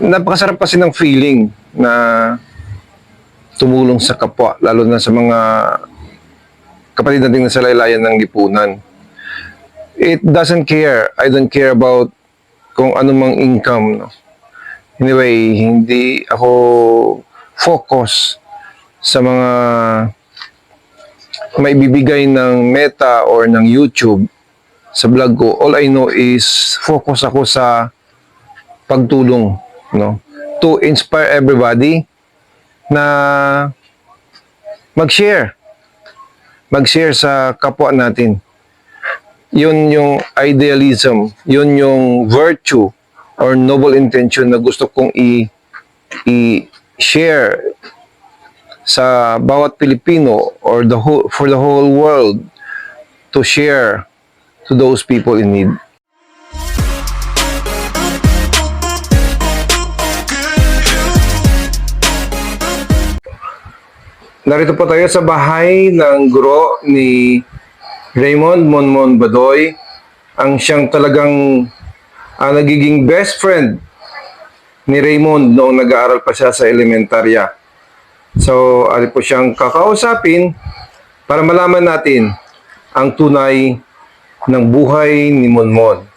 napakasarap kasi ng feeling na tumulong sa kapwa, lalo na sa mga kapatid natin na sa laylayan ng lipunan. It doesn't care. I don't care about kung ano mang income. No? Anyway, hindi ako focus sa mga maibibigay ng Meta or ng YouTube sa vlog ko. All I know is focus ako sa pagtulong, no? To inspire everybody na mag-share. Mag-share sa kapwa natin. Yun yung idealism, yun yung virtue or noble intention na gusto kong i i-share sa bawat Pilipino or the whole for the whole world to share to those people in need. Narito po tayo sa bahay ng guro ni Raymond Monmon Badoy, ang siyang talagang ah, nagiging best friend ni Raymond noong nag-aaral pa siya sa elementarya. So, ali po siyang kakausapin para malaman natin ang tunay ng buhay ni Monmon.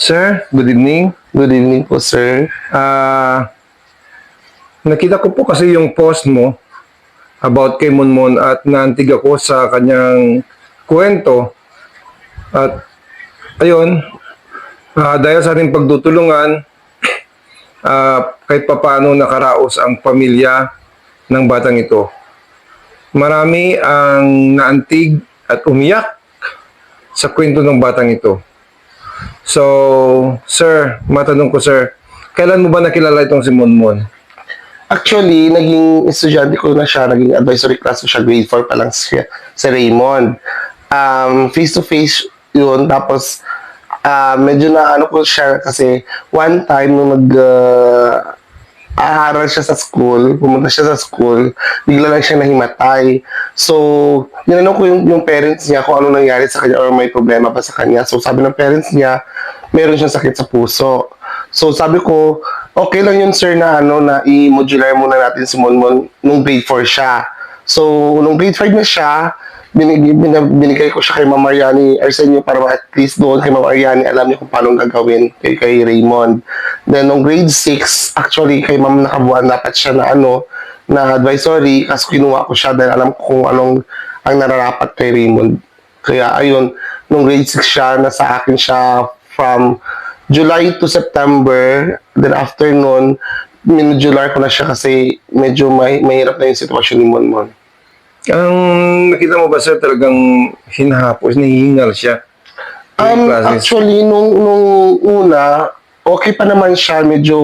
Sir, good evening. Good evening po, sir. Ah, nakita ko po kasi yung post mo about kay Monmon at naantig ako sa kanyang kwento. At ayun, ah, dahil sa ating pagtutulungan, ah, kahit papaano nakaraos ang pamilya ng batang ito. Marami ang naantig at umiyak sa kwento ng batang ito. So, sir, matanong ko sir, kailan mo ba nakilala itong si Monmon? Actually, naging estudyante ko na siya, naging advisory class ko siya, grade 4 pa lang siya, si Raymond. Um, face-to-face yun, tapos ah, medyo na ano ko siya kasi one time nung nag ah, aaral siya sa school, pumunta siya sa school, bigla lang siya nahimatay. So, ninanong ko yung, yung parents niya kung ano nangyari sa kanya or may problema pa sa kanya. So, sabi ng parents niya, meron siyang sakit sa puso. So, sabi ko, okay lang yun sir na ano na i-modular muna natin si Monmon nung grade 4 siya. So, nung grade 5 na siya, binigay, bin- binigay ko siya kay Ma'am Mariani Arsenio para at least doon kay Ma'am Mariani alam niya kung paano gagawin kay, kay Raymond. Then, nung grade 6, actually, kay Ma'am Nakabuan dapat siya na ano, na advisory, kasi kinuha ko siya dahil alam ko kung anong ang nararapat kay Raymond. Kaya, ayun, nung grade 6 siya, nasa akin siya from July to September. Then, after nun, minujular ko na siya kasi medyo may, mahirap na yung sitwasyon ni Monmon. Ang nakita mo ba sir talagang hinahapos, nahihingal siya? Um, actually, nung, nung una, okay pa naman siya. Medyo,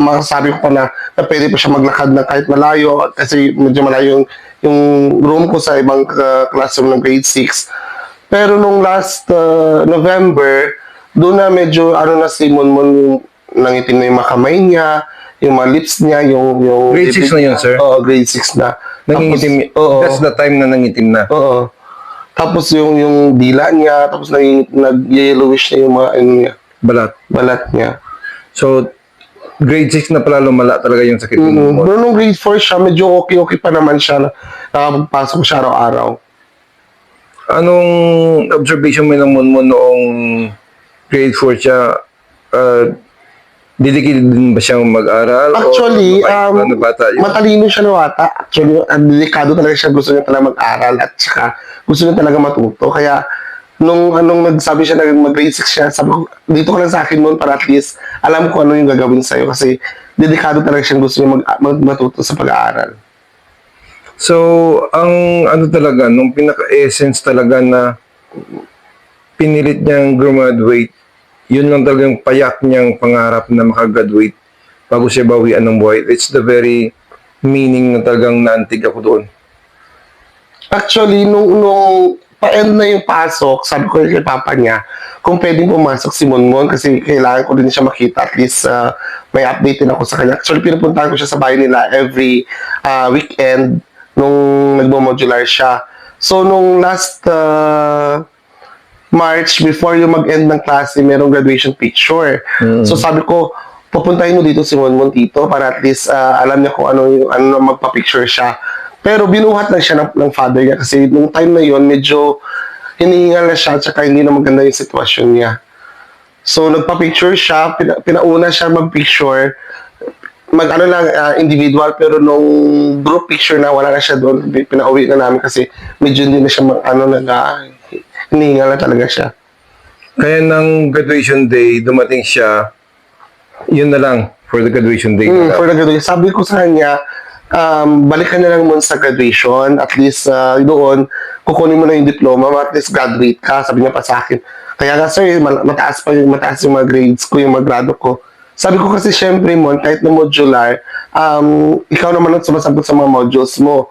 masasabi ko pa na, na pwede pa siya maglakad na kahit malayo. Kasi medyo malayo yung, yung room ko sa ibang uh, classroom ng grade 6. Pero nung last uh, November, doon na medyo, ano na si Monmon, nangitim na yung mga kamay niya, yung mga lips niya, yung... yung Grade 6 na yun, sir? Oo, grade 6 na. Nangingitim, oo. that's the time na nangitim na. Oo. Tapos yung yung dila niya, tapos nag nag-yellowish na yung mga ano niya, Balat. balat niya. So, grade 6 na pala lumala talaga yung sakit Mm, mo. Pero nung grade 4 siya, medyo okay-okay pa naman siya. Na, nakapagpasok siya araw-araw. Anong observation mo ng Monmon noong grade 4 siya? Uh, dedicated din ba siyang mag-aral? Actually, o um, ba na bata yun? matalino siya na bata. Actually, ang delikado talaga siya. Gusto niya talaga mag-aral at saka gusto niya talaga matuto. Kaya, nung anong nagsabi siya na mag-grade 6 siya, sabi ko, dito ka lang sa akin noon para at least alam ko ano yung gagawin sa'yo kasi dedikado talaga siya gusto niya mag, mag- matuto sa pag-aaral. So, ang ano talaga, nung pinaka-essence talaga na pinilit niyang graduate, yun lang talaga yung payak niyang pangarap na makagraduate bago siya bawian ng buhay. It's the very meaning na talagang naantig ako doon. Actually, nung, nung pa-end na yung pasok, sabi ko kay papa niya, kung pwedeng pumasok si Monmon kasi kailangan ko din siya makita at least uh, may update din ako sa kanya. Actually, pinupuntahan ko siya sa bahay nila every uh, weekend nung nagmo-modular siya. So, nung last uh, March, before yung mag-end ng klase, merong graduation picture. So, sabi ko, pupuntahin mo dito si Monmon dito para at least ah, alam niya kung ano yung ano na magpa-picture siya. Pero binuhat lang siya ng, ng father niya kasi nung time na yon medyo hinihingal na siya tsaka hindi na maganda yung sitwasyon niya. So nagpa-picture siya, pina, pinauna siya mag-picture mag ano lang ah, individual pero nung group picture na wala na siya doon pi- pinauwi na namin kasi medyo hindi na siya mag, ano nag uh, hinihingal na talaga siya. Kaya ng graduation day, dumating siya, yun na lang for the graduation day. Mm, lang. for the graduation. Sabi ko sa kanya, um, balikan na lang muna sa graduation. At least uh, doon, kukunin mo na yung diploma, at least graduate ka. Sabi niya pa sa akin. Kaya nga sir, mataas pa yung, mataas yung mga grades ko, yung mga grado ko. Sabi ko kasi syempre mo, kahit na modular, um, ikaw naman ang sumasagot sa mga modules mo.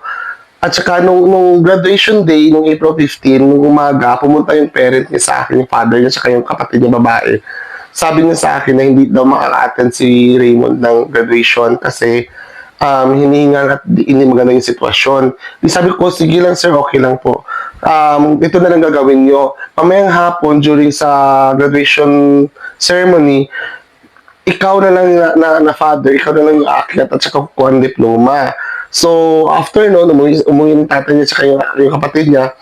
At saka nung, nung graduation day, nung April 15, nung umaga, pumunta yung parent niya sa akin, yung father niya, saka yung kapatid niya babae. Sabi niya sa akin na hindi daw makaka-attend si Raymond ng graduation kasi um, hinihingal at di, hindi maganda yung sitwasyon. Di sabi ko, sige lang sir, okay lang po. Um, ito na lang gagawin nyo. Mamayang hapon during sa graduation ceremony, ikaw na lang na, na, na father, ikaw na lang yung aakyat at saka kukuha ng diploma. So, after no, umuwi, umuwi ng tatay niya at yung, yung kapatid niya,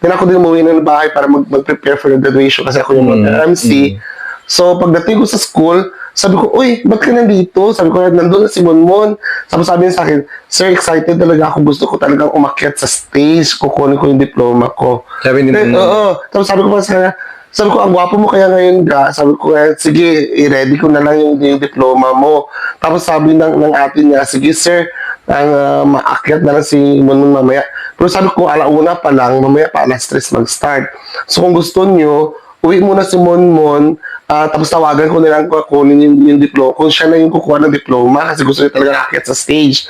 then ako din umuwi ng bahay para mag, mag-prepare for the graduation kasi ako yung Mm, MC. So, pagdating ko sa school, sabi ko, uy, ba't ka nandito? Sabi ko, nandun na si Monmon. Tapos sabi niya sa akin, sir, excited talaga ako. Gusto ko talagang umakyat sa stage. Kukunin ko yung diploma ko. Sabi ni Eh, Monmon. Oo. Tapos sabi ko pa sa kanya, sabi ko, ang gwapo mo kaya ngayon ga. Sabi ko, eh, sige, i-ready ko na lang yung, yung diploma mo. Tapos sabi ng, ng ate niya, sige sir, ang uh, maakyat na lang si Monmon mamaya. Pero sabi ko, alauna pa lang, mamaya pa alas 3 mag-start. So kung gusto nyo, uwi muna si Monmon, ah, tapos tawagan ko na lang kung kunin yung, yung diploma. Kung siya na yung kukuha ng diploma, kasi gusto niya talaga akyat sa stage.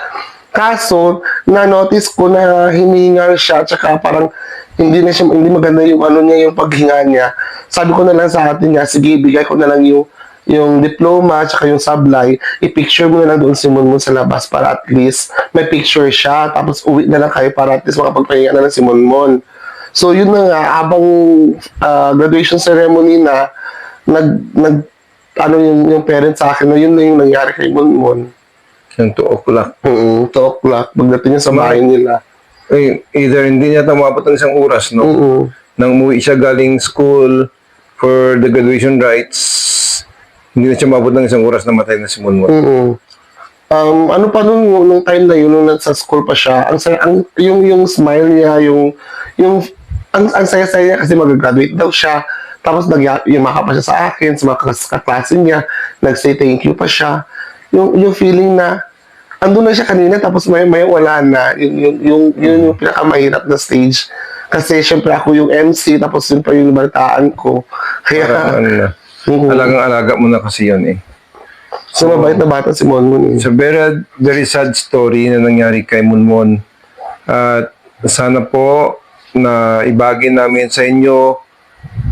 Kaso, na-notice ko na hiningal siya, tsaka parang hindi na siya, hindi maganda yung ano niya, yung paghinga niya. Sabi ko na lang sa atin niya, sige, bigay ko na lang yung yung diploma tsaka yung sablay, i-picture mo na lang doon si Monmon sa labas para at least may picture siya tapos uwi na lang kayo para at least makapagpahinga na lang si Monmon. So yun na nga, habang ah, graduation ceremony na, nag, nag, ano yung, yung parents sa akin, na yun na yung nangyari kay Monmon. Yung 2 o'clock. Mm-hmm. 2 o'clock, pagdating niya sa bahay nila. Eh, either hindi niya tumabot ng isang oras, no? Mm-hmm. Nang umuwi siya galing school for the graduation rites, hindi na siya mabot ng isang oras na matay na si Monmon. mm Um, ano pa nung, nung time na yun, nung nasa school pa siya, ang, ang yung, yung smile niya, yung, yung, ang, ang saya-saya niya kasi mag-graduate daw siya. Tapos nag yumaka pa siya sa akin, sa mga kaklase niya, nag-say thank you pa siya. Yung, yung feeling na, andun na siya kanina, tapos may, may wala na. Yung, yung, yung, yun yung pinakamahirap na stage. Kasi syempre ako yung MC, tapos yun pa yung balitaan ko. Kaya, Mhm. alagang-alaga mo na kasi yun eh. so, mabait na bata si Monmon. eh. A very, very sad story na nangyari kay Munmon. At sana po na ibagi namin sa inyo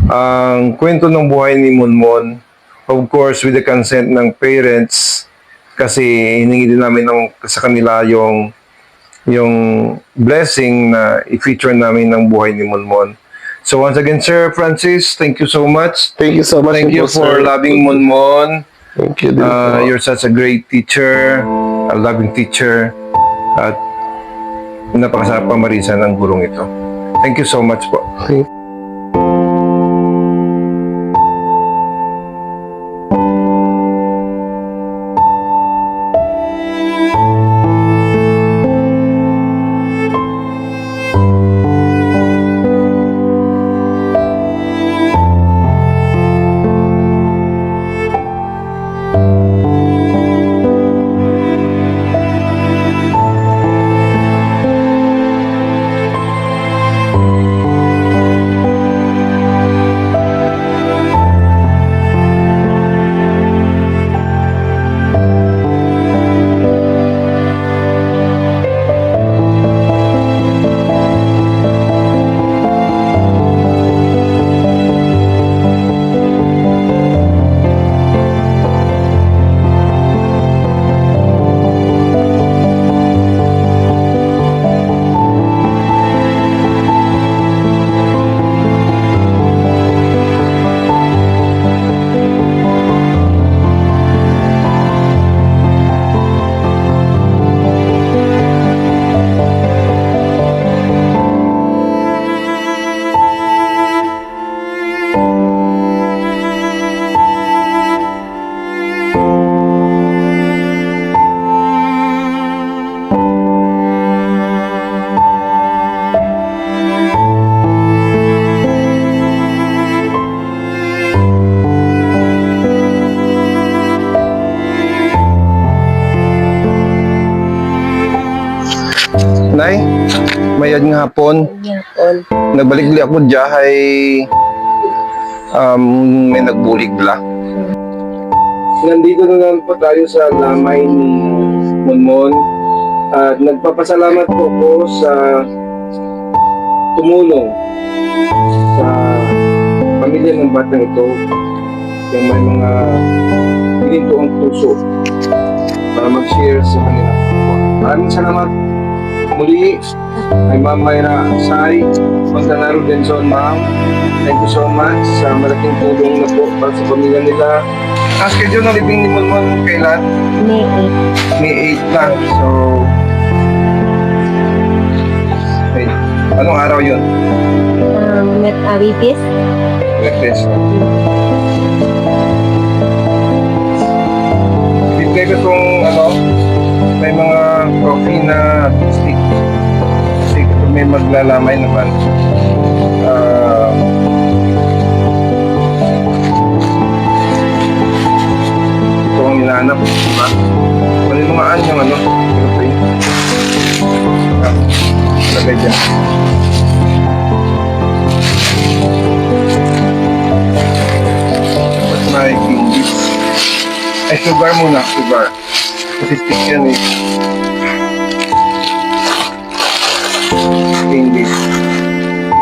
ang kwento ng buhay ni Munmon. Of course, with the consent ng parents kasi hiningi din namin ng, sa kanila yung yung blessing na i-feature namin ng buhay ni Munmon. So once again, Sir Francis, thank you so much. Thank you so much. Thank you for sir. loving Munmon. Thank you din Uh, po. you're such a great teacher, a loving teacher, at napakasarap pamarisan ng gurong ito. Thank you so much po. Thank- Nay, Yapon. Nagbalik li ako diyahay um, may nagbulig bla. Nandito na naman po tayo sa lamay ni Monmon at nagpapasalamat po ko sa tumulong sa pamilya ng batang ito yung may mga pininto ang puso para mag-share sa kanila. Maraming salamat muli kay Ma'am Mayra Sai, Montanaro Benson, Ma'am. Thank you so much sa malaking tulong na po para sa pamilya nila. Ang schedule ng living ni Monmon kailan? May May 8 lang. So, wait. Anong araw yun? um, met awipis. Webes. Bigay ko itong ano, may mga coffee na stick. May maglalamay naman. Ah, ito ang hinahanap, di ba? Panilumaan yung ano, coffee. Ah, lagay dyan. Tapos may pinggit. Ay, sugar muna, sugar. Kasi stick yan eh. Pinggit.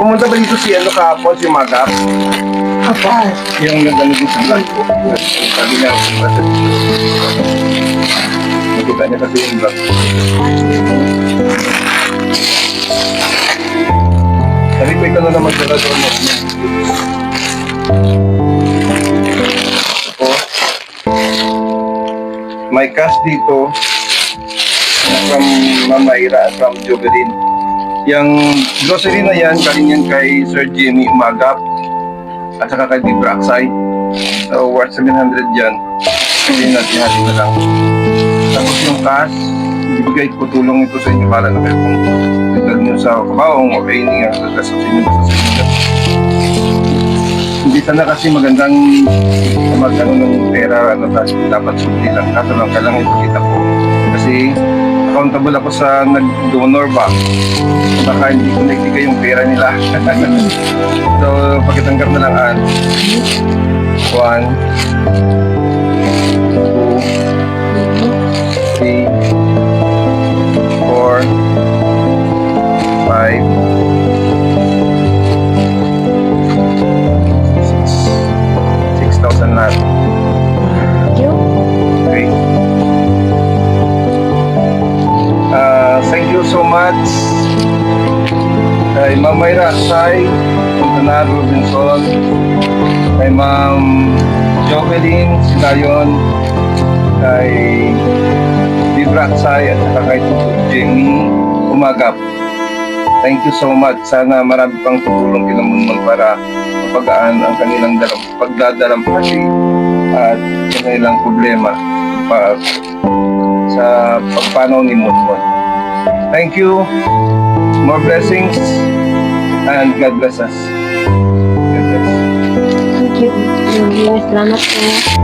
Pumunta ba dito si ano kahapon, si Magap? Apo. Yung nagano dito sa vlog ko. Sabi niya, nakita niya kasi yung vlog. Sabi ko, ikaw na naman sa doon mo. Ako, may cash dito from Mamaira from Jubilin. Yung grocery na yan, galing kay Sir Jimmy Umagap at saka kay Big Braxay. So, worth 700 yan. Kasi natin na lang. Tapos yung cash, ibigay ko tulong ito sa inyo para na kayo kung tignan nyo sa kabaong o kayo nga nyo sa sa inyo. Hindi sana kasi magandang magkano ng pera ano dapat subli lang kaso lang kailangan ipakita ko kasi accountable ako sa nag-donor ba? Baka hindi ko naibigay yung pera nila. So pakitanggap na lang an one. Two. Three. Four. Five much kay Ma'am Mayra Sai, Montanar Robinson, kay Ma'am Jovelyn Silayon, kay Vibrak Sai at saka kay Tuto Jenny Umagap. Thank you so much. Sana marami pang tutulong kinamunman para mapagaan ang kanilang dalam, pagdadalampasi at kanilang problema pa, sa pagpanaw ni Munmon. Thank you. More blessings and God bless us. God bless. Thank you. Salamat po.